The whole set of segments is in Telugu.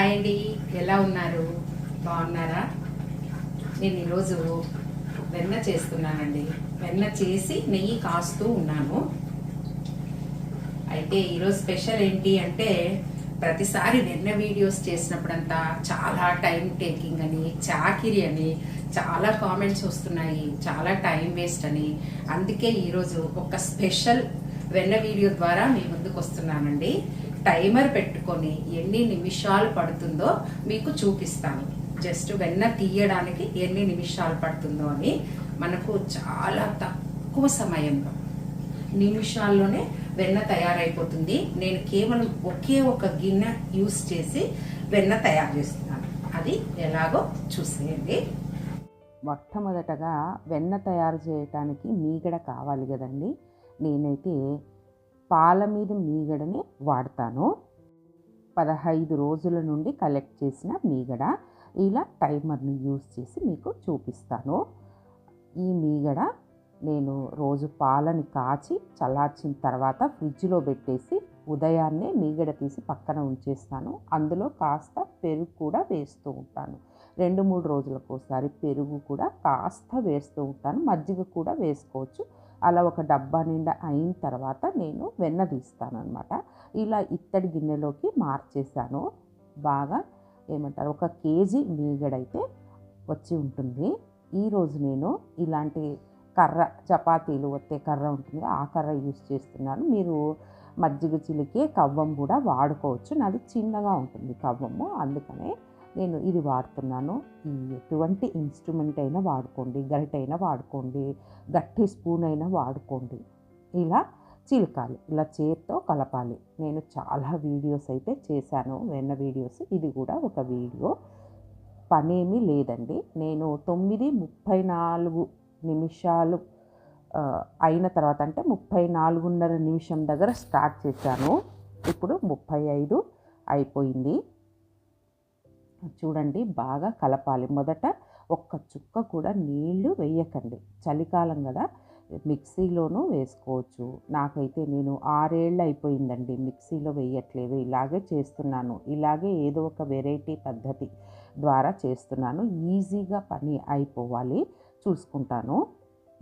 హాయ్ అండి ఎలా ఉన్నారు? బాగున్నారా? నేను ఈరోజు వెన్న చేస్తున్నానండి. వెన్న చేసి నెయ్యి కాస్తూ ఉన్నాను. అయితే ఈరోజు స్పెషల్ ఏంటి అంటే ప్రతిసారి వెన్న వీడియోస్ చేసినప్పుడంతా చాలా టైం టేకింగ్ అని చాకిరి అని చాలా కామెంట్స్ వస్తున్నాయి. చాలా టైం వేస్ట్ అని. అందుకే ఈరోజు ఒక స్పెషల్ వెన్న వీడియో ద్వారా మీ ముందుకు వస్తున్నానండి టైమర్ పెట్టుకొని ఎన్ని నిమిషాలు పడుతుందో మీకు చూపిస్తాను. జస్ట్ వెన్న తీయడానికి ఎన్ని నిమిషాలు పడుతుందో అని మనకు చాలా తక్కువ సమయంలో. నిమిషాల్లోనే వెన్న తయారైపోతుంది. నేను కేవలం ఒకే ఒక గిన్నె యూస్ చేసి వెన్న తయారు చేస్తున్నాను. అది ఎలాగో చూసేయండి. మొట్టమొదటగా వెన్న తయారు చేయటానికి మీగడ కావాలి కదండి. నేనైతే పాల మీద మీగడని వాడతాను. పదహైదు రోజుల నుండి కలెక్ట్ చేసిన మీగడ ఇలా టైమర్ని యూజ్ చేసి మీకు చూపిస్తాను. ఈ మీగడ నేను రోజు పాలని కాచి చల్లార్చిన తర్వాత ఫ్రిడ్జ్లో పెట్టేసి ఉదయాన్నే మీగడ తీసి పక్కన ఉంచేస్తాను. అందులో కాస్త పెరుగు కూడా వేస్తూ ఉంటాను. రెండు మూడు రోజులకు ఒకసారి పెరుగు కూడా కాస్త వేస్తూ ఉంటాను. మజ్జిగ కూడా వేసుకోవచ్చు. అలా ఒక డబ్బా నిండా అయిన తర్వాత నేను వెన్న తీస్తాను అనమాట ఇలా ఇత్తడి గిన్నెలోకి మార్చేసాను బాగా ఏమంటారు ఒక కేజీ మీగడైతే వచ్చి ఉంటుంది. ఈరోజు నేను ఇలాంటి కర్ర చపాతీలు వస్తే కర్ర ఉంటుంది. ఆ కర్ర యూస్ చేస్తున్నాను. మీరు మజ్జిగ చిలికే కవ్వం కూడా వాడుకోవచ్చు. నాది చిన్నగా ఉంటుంది కవ్వము. అందుకనే నేను ఇది వాడుతున్నాను. ఈ ఎటువంటి ఇన్స్ట్రుమెంట్ అయినా వాడుకోండి. గరిట అయినా వాడుకోండి. గట్టి స్పూన్ అయినా వాడుకోండి. ఇలా చిలకాలి. ఇలా చేత్తో కలపాలి. నేను చాలా వీడియోస్ అయితే చేశాను. వెన్న వీడియోస్ ఇది కూడా ఒక వీడియో పనేమీ లేదండి. నేను తొమ్మిది ముప్పై నాలుగు నిమిషాలు అయిన తర్వాత అంటే ముప్పై నాలుగున్నర నిమిషం దగ్గర స్టార్ట్ చేశాను. ఇప్పుడు ముప్పై ఐదు అయిపోయింది. చూడండి బాగా కలపాలి. మొదట ఒక్క చుక్క కూడా నీళ్ళు వేయకండి. చలికాలం కదా మిక్సీలోనూ వేసుకోవచ్చు. నాకైతే నేను ఆరేళ్ళు అయిపోయిందండి మిక్సీలో వేయట్లేదు. ఇలాగే చేస్తున్నాను. ఇలాగే ఏదో ఒక వెరైటీ పద్ధతి ద్వారా చేస్తున్నాను. ఈజీగా పని అయిపోవాలి. చూసుకుంటాను.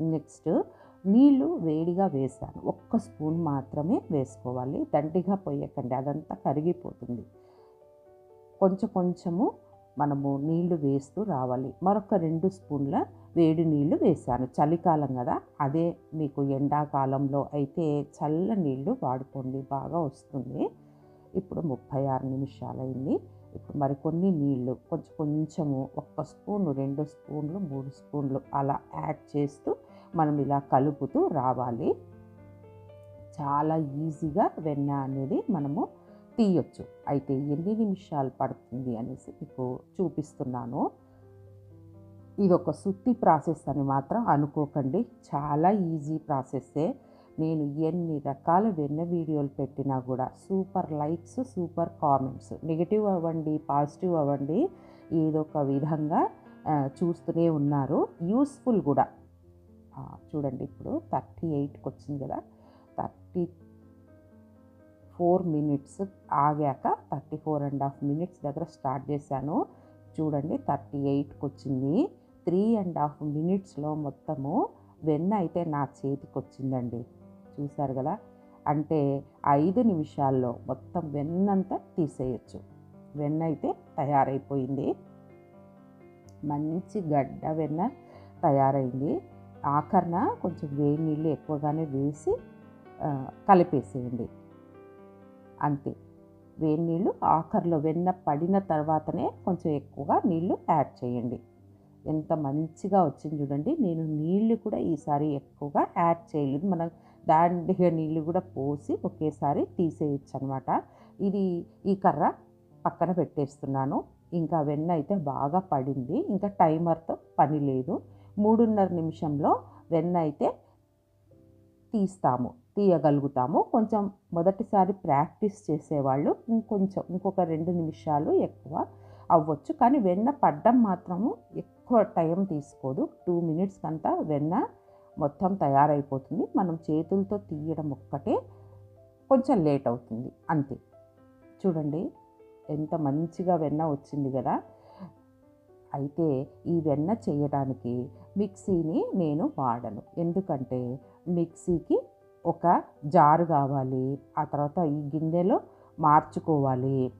నెక్స్ట్ నీళ్ళు వేడిగా వేసాను ఒక్క స్పూన్ మాత్రమే వేసుకోవాలి. దండిగా పోయకండి. అదంతా కరిగిపోతుంది. కొంచెం కొంచెము మనము నీళ్ళు వేస్తూ రావాలి. మరొక రెండు స్పూన్ల వేడి నీళ్ళు వేసాను చలికాలం కదా అదే మీకు ఎండాకాలంలో అయితే చల్ల నీళ్ళు వాడుకోండి బాగా వస్తుంది. ఇప్పుడు ముప్పై ఆరు నిమిషాలైంది. ఇప్పుడు మరికొన్ని నీళ్ళు కొంచెం కొంచెము ఒక్క స్పూను రెండు స్పూన్లు మూడు స్పూన్లు అలా యాడ్ చేస్తూ మనం ఇలా కలుపుతూ రావాలి. చాలా ఈజీగా వెన్న అనేది మనము తీయొచ్చు. అయితే ఎన్ని నిమిషాలు పడుతుంది అనేసి మీకు చూపిస్తున్నాను. ఇది ఒక సుత్తి ప్రాసెస్ అని మాత్రం అనుకోకండి. చాలా ఈజీ ప్రాసెస్సే. నేను ఎన్ని రకాల వెన్న వీడియోలు పెట్టినా కూడా super likes super comments. Negative అవ్వండి పాజిటివ్ అవ్వండి ఏదో ఒక విధంగా చూస్తూనే ఉన్నారు. యూస్ఫుల్ కూడా. చూడండి ఇప్పుడు థర్టీ ఎయిట్కి వచ్చింది కదా. Thirty four minutes ఆగాక thirty four and half minutes దగ్గర స్టార్ట్ చేశాను. చూడండి థర్టీ ఎయిట్కి వచ్చింది. త్రీ అండ్ హాఫ్ మినిట్స్లో మొత్తము వెన్న అయితే నా చేతికి వచ్చిందండి. చూశారు కదా? అంటే ఐదు నిమిషాల్లో మొత్తం వెన్నంతా తీసేయచ్చు. వెన్న అయితే తయారైపోయింది. మంచి గడ్డ వెన్న తయారైంది. ఆఖరణ కొంచెం వేడి నీళ్ళు ఎక్కువగానే వేసి కలిపేసేయండి. అంతే. వేడి నీళ్ళు ఆఖరిలో వెన్న పడిన తర్వాతనే కొంచెం ఎక్కువగా నీళ్ళు యాడ్ చేయండి. ఎంత మంచిగా వచ్చింది చూడండి. నేను నీళ్ళు కూడా ఈసారి ఎక్కువగా యాడ్ చేయలేదు. మనం దాండిగా నీళ్ళు కూడా పోసి ఒకేసారి తీసేయచ్చు అనమాట ఇది ఈ కర్ర పక్కన పెట్టేస్తున్నాను. ఇంకా వెన్న అయితే బాగా పడింది. ఇంకా టైమర్తో పని లేదు. మూడున్నర నిమిషంలో వెన్న అయితే తీస్తాము. తీయగలుగుతాము. కొంచెం మొదటిసారి ప్రాక్టీస్ చేసేవాళ్ళు ఇంకొంచెం ఇంకొక రెండు నిమిషాలు ఎక్కువ అవ్వచ్చు. కానీ వెన్న పడ్డం మాత్రము ఎక్కువ టైం తీసుకోదు. టూ మినిట్స్ అంతా వెన్న మొత్తం తయారైపోతుంది. మనం చేతులతో తీయడం ఒక్కటే కొంచెం లేట్ అవుతుంది. అంతే. చూడండి ఎంత మంచిగా వెన్న వచ్చింది కదా. అయితే ఈ వెన్న చేయడానికి మిక్సీని నేను వాడను. ఎందుకంటే మిక్సీకి ఒక జారు కావాలి. ఆ తర్వాత ఈ గిన్నెలో మార్చుకోవాలి.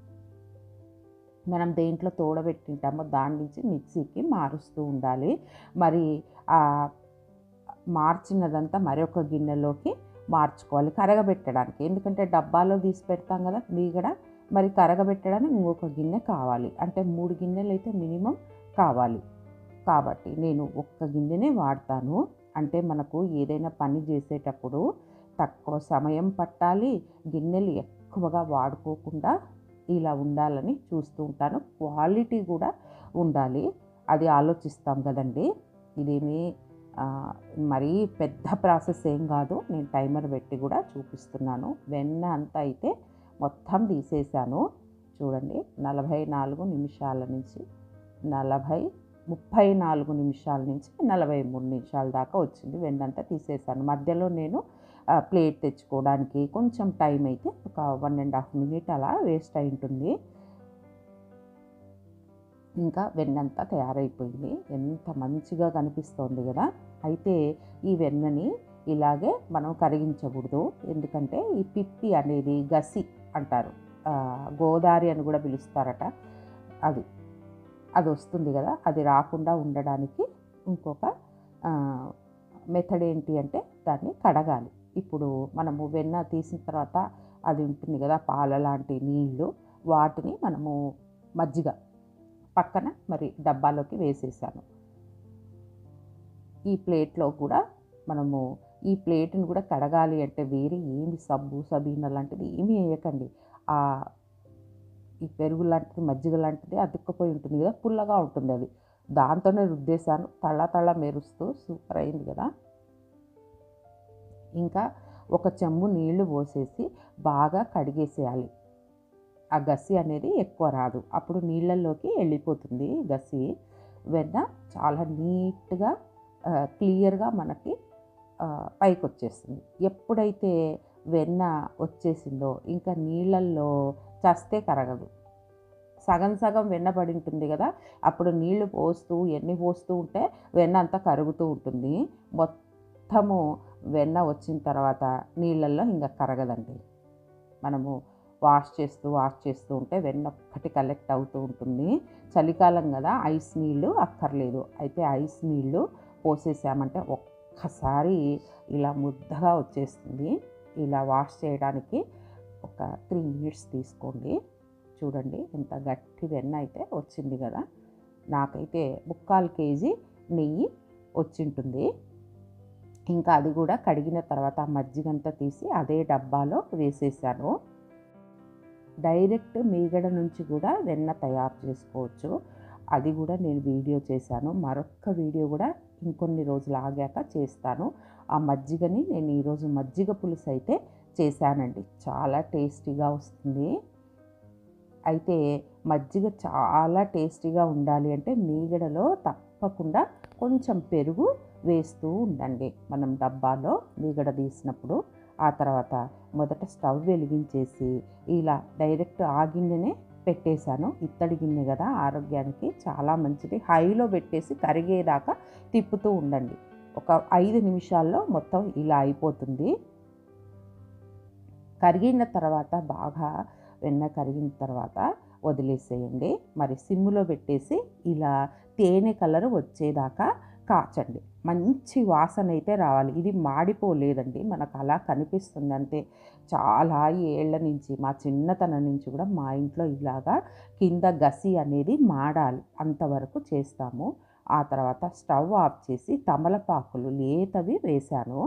మనం దేంట్లో తోడబెట్టింటామో దాని నుంచి మిక్సీకి మారుస్తూ ఉండాలి. మరి ఆ మార్చినదంతా మరొక గిన్నెలోకి మార్చుకోవాలి కరగబెట్టడానికి. ఎందుకంటే డబ్బాలో తీసి పెడతాం కదా మీగడ మరి కరగబెట్టడానికి ఇంకొక గిన్నె కావాలి. అంటే మూడు గిన్నెలు అయితే మినిమం కావాలి. కాబట్టి నేను ఒక్క గిన్నెనే వాడతాను. అంటే మనకు ఏదైనా పని చేసేటప్పుడు తక్కువ సమయం పట్టాలి గిన్నెలు ఎక్కువగా వాడుకోకుండా ఇలా ఉండాలని చూస్తూ ఉంటాను. క్వాలిటీ కూడా ఉండాలి. అది ఆలోచిస్తాం కదండి. ఇదేమి మరీ పెద్ద ప్రాసెస్ ఏం కాదు. నేను టైమర్ పెట్టి కూడా చూపిస్తున్నాను. వెన్న అంతా అయితే మొత్తం తీసేసాను చూడండి నలభై నాలుగు నిమిషాల నుంచి నలభై ముప్పై నాలుగు నిమిషాల నుంచి నలభై మూడు నిమిషాల దాకా వచ్చింది. వెన్నంతా తీసేసాను మధ్యలో నేను ప్లేట్ తెచ్చుకోవడానికి కొంచెం టైం అయితే ఒక వన్ అండ్ హాఫ్ మినిట్ అలా వేస్ట్ అయి ఉంటుంది. ఇంకా వెన్నంతా తయారైపోయింది. ఎంత మంచిగా కనిపిస్తోంది కదా. అయితే ఈ వెన్నని ఇలాగే మనం కరిగించకూడదు. ఎందుకంటే ఈ పిప్పి అనేది గసి అంటారు. గోదారి అని కూడా పిలుస్తారట. అది అది వస్తుంది కదా. అది రాకుండా ఉండడానికి ఇంకొక మెథడ్ ఏంటి అంటే దాన్ని కడగాలి. ఇప్పుడు మనము వెన్న తీసిన తర్వాత అది ఉంటుంది కదా పాల లాంటి నీళ్ళు వాటిని మనము మజ్జిగ పక్కన మరి డబ్బాలోకి వేసేసాను. ఈ ప్లేట్లో కూడా మనము ఈ ప్లేట్ని కూడా కడగాలి అంటే వేరే ఏమి సబ్బు సబీన లాంటిది ఏమీ వేయకండి. ఆ ఈ పెరుగు లాంటిది మజ్జిగ లాంటిది అతుక్కుపోయి ఉంటుంది కదా పుల్లగా ఉంటుంది అది. దాంతోనే రుద్దేశాను. తళ్ళ తళ్ళ మెరుస్తూ సూపర్ అయింది కదా. ఇంకా ఒక చెంబు నీళ్ళు పోసేసి బాగా కడిగేసేయాలి. ఆ గసి అనేది ఎక్కువ రాదు. అప్పుడు నీళ్ళల్లోకి వెళ్ళిపోతుంది గసి వెన్న చాలా నీట్గా క్లియర్గా మనకి పైకి వచ్చేస్తుంది ఎప్పుడైతే వెన్న వచ్చేసిందో ఇంకా నీళ్ళల్లో చస్తే కరగదు. సగం సగం వెన్న పడి ఉంటుంది కదా అప్పుడు నీళ్ళు పోస్తూ ఎన్ని పోస్తూ ఉంటే వెన్న అంతా కరుగుతూ ఉంటుంది. మొత్తము వెన్న వచ్చిన తర్వాత నీళ్ళల్లో ఇంకా కరగదండి. మనము వాష్ చేస్తూ వాష్ చేస్తూ ఉంటే వెన్న ఒక్కటి కలెక్ట్ అవుతూ ఉంటుంది. చలికాలం కదా ఐస్ నీళ్ళు అక్కర్లేదు. అయితే ఐస్ నీళ్ళు పోసేసామంటే ఒక్కసారి ఇలా ముద్దగా వచ్చేస్తుంది. ఇలా వాష్ చేయడానికి ఒక త్రీ మినిట్స్ తీసుకోండి. చూడండి ఎంత గట్టి వెన్న అయితే వచ్చింది కదా. నాకైతే ముక్కాలు కేజీ నెయ్యి వచ్చింటుంది. ఇంకా అది కూడా కడిగిన తర్వాత మజ్జిగంతా తీసి అదే డబ్బాలో వేసేసాను. డైరెక్ట్ మీగడ నుంచి కూడా వెన్న తయారు చేసుకోవచ్చు. అది కూడా నేను వీడియో చేశాను. మరొక వీడియో కూడా ఇంకొన్ని రోజులు ఆగాక చేస్తాను. ఆ మజ్జిగని నేను ఈరోజు మజ్జిగ పులుసు అయితే చేశానండి. చాలా టేస్టీగా వస్తుంది. అయితే మజ్జిగ చాలా టేస్టీగా ఉండాలి అంటే మీగడలో తప్పకుండా కొంచెం పెరుగు వేస్తూ ఉండండి. మనం డబ్బాలో మీగడ తీసినప్పుడు ఆ తర్వాత మొదట స్టవ్ వెలిగించేసి ఇలా డైరెక్ట్ ఆ గిన్నెనే పెట్టేశాను. ఇత్తడి గిన్నె కదా ఆరోగ్యానికి చాలా మంచిది. హైలో పెట్టేసి కరిగేదాకా తిప్పుతూ ఉండండి. ఒక ఐదు నిమిషాల్లో మొత్తం ఇలా అయిపోతుంది. కరిగిన తర్వాత బాగా వెన్న కరిగిన తర్వాత వదిలేసేయండి. మరి సిమ్ములో పెట్టేసి ఇలా తేనె కలర్ వచ్చేదాకా కాచండి. మంచి వాసన అయితే రావాలి. ఇది మాడిపోలేదండి. మనకు అలా కనిపిస్తుంది అంతే చాలా ఏళ్ళ నుంచి మా చిన్నతనం నుంచి కూడా మా ఇంట్లో ఇలాగా కింద గసి అనేది మాడాలి. అంతవరకు చేస్తాము. ఆ తర్వాత స్టవ్ ఆఫ్ చేసి తమలపాకులు లేతవి వేశాను.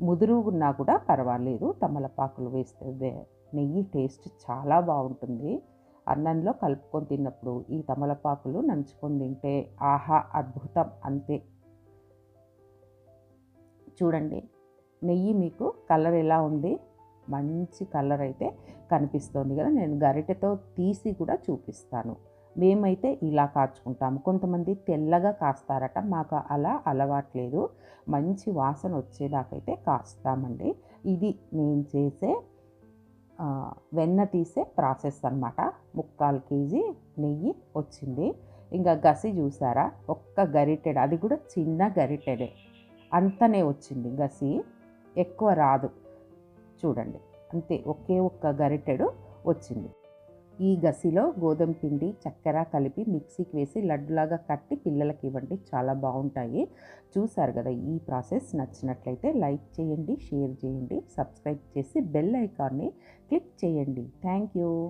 ముదురుగున్నా కూడా పర్వాలేదు. తమలపాకులు వేస్తే నెయ్యి టేస్ట్ చాలా బాగుంటుంది. అన్నంలో కలుపుకొని తిన్నప్పుడు ఈ తమలపాకులు నంచుకొని తింటే ఆహా అద్భుతం అంతే. చూడండి. నెయ్యి మీకు కలర్ ఎలా ఉంది? మంచి కలర్ అయితే కనిపిస్తుంది కదా. నేను గరిటెతో తీసి కూడా చూపిస్తాను. మేమైతే ఇలా కాచుకుంటాము. కొంతమంది తెల్లగా కాస్తారట. మాకు అలా అలవాట్లేదు మంచి వాసన వచ్చేదాకైతే కాస్తామండి. ఇది నేను చేసే వెన్న తీసే ప్రాసెస్ అనమాట ముక్కాలు కేజీ నెయ్యి వచ్చింది. ఇంకా గసి చూసారా? ఒక్క గరిటెడు అది కూడా చిన్న గరిటెడే అంతనే వచ్చింది. గసి ఎక్కువ రాదు. చూడండి. అంతే ఒకే ఒక్క గరిటెడు వచ్చింది. ఈ గసిలో గోధుమ పిండి చక్కెర కలిపి మిక్సీకి వేసి లడ్డులాగా కట్టి పిల్లలకి ఇవ్వండి. చాలా బాగుంటాయి. చూసారు కదా ఈ ప్రాసెస్ నచ్చినట్లయితే లైక్ చేయండి షేర్ చేయండి సబ్స్క్రైబ్ చేసి బెల్ ఐకాన్ని క్లిక్ చేయండి. Thank you.